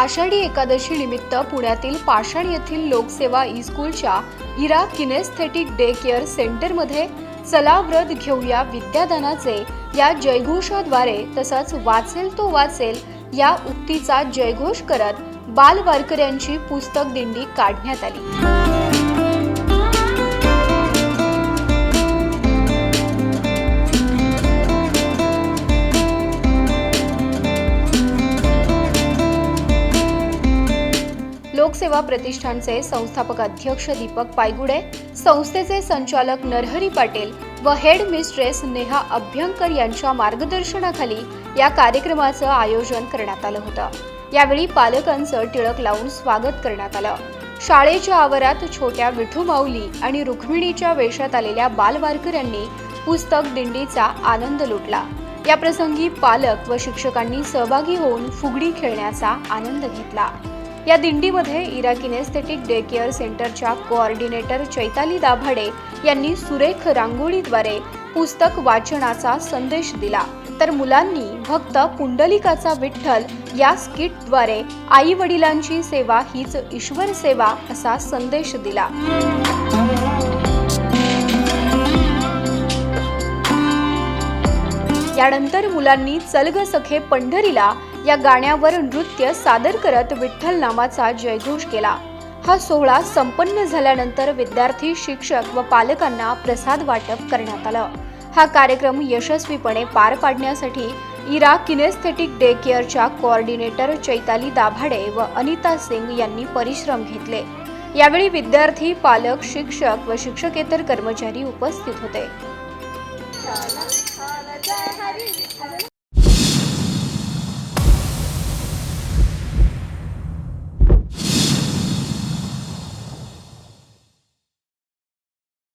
आषाढी एकादशी निमित्त पुण्यातील पाषाण येथील लोकसेवा ई स्कूलच्या इरा किनेस्थेटिक डे केअर सेंटरमध्ये चला व्रत घेऊया विद्यादानाचे या जयघोषाद्वारे तसंच वाचेल तो वाचेल या उक्तीचा जयघोष करत बाल वारकऱ्यांची पुस्तक दिंडी काढण्यात आली. लोकसेवा प्रतिष्ठानचे संस्थापक अध्यक्ष दीपक पायगुडे संस्थेचे संचालक नरहरी पाटील व हेड मिस्ट्रेस नेहा अभ्यंकर यांच्या मार्गदर्शनाखाली या कार्यक्रमाचं आयोजन करण्यात आलं होतं. यावेळी पालकांचं टिळक लावून स्वागत करण्यात आलं. शाळेच्या आवारात छोट्या विठू माऊली आणि रुक्मिणीच्या वेशात आलेल्या बालवारकऱ्यांनी पुस्तक दिंडीचा आनंद लुटला. या प्रसंगी पालक व शिक्षकांनी सहभागी होऊन फुगडी खेळण्याचा आनंद घेतला. या दिंडीमध्ये इरा किनेस्थेटिक डे केअर सेंटरच्या कोऑर्डिनेटर चैताली दाभाडे यांनी सुरेख रांगोळीद्वारे पुस्तक वाचनाचा संदेश दिला. तर मुलांनी भक्त पुंडलिकाचा विठ्ठल या स्किटद्वारे आई वडिलांची सेवा हीच ईश्वर सेवा असा संदेश दिला. यानंतर मुलांनी चलग सखे पंढरीला या गाण्यावर नृत्य सादर करत विठ्ठल नामाचा जयघोष केला. हा सोहळा संपन्न झाल्यानंतर विद्यार्थी शिक्षक व पालकांना प्रसाद वाटप करण्यात आलं. हा कार्यक्रम यशस्वीपणे पार पाडण्यासाठी इरा किनेस्थेटिक डे केअरच्या कोऑर्डिनेटर चैताली दाभाडे व अनिता सिंग यांनी परिश्रम घेतले. यावेळी विद्यार्थी पालक शिक्षक व शिक्षकेतर कर्मचारी उपस्थित होते.